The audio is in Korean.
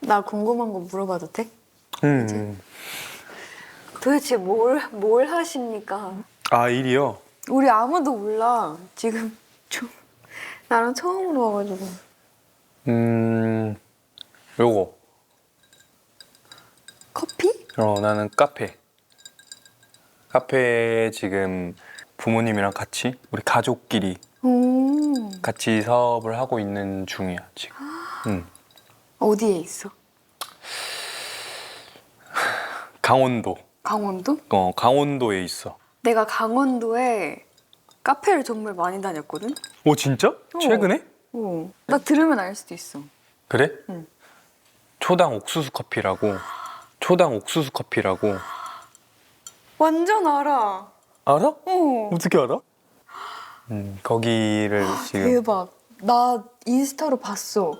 나 궁금한 거 물어봐도 돼? 음. 도대체 뭘, 뭘 하십니까? 아 일이요? 우리 아무도 몰라. 지금 좀 나랑 처음으로 와가지고. 음. 요거. 커피? 어 나는 카페. 카페 지금 부모님이랑 같이 우리 가족끼리 음. 같이 사업을 하고 있는 중이야 지금. 음. 어디에 있어? 강원도. 강원도? 어 강원도에 있어. 내가 강원도에 카페를 정말 많이 다녔거든? 오 진짜? 최근에? 어. 나 들으면 알 수도 있어. 그래? 응. 초당 옥수수 커피라고. 초당 옥수수 커피라고. 완전 알아. 알아? 어. 어떻게 알아? 음 거기를 지금 대박. 나 인스타로 봤어.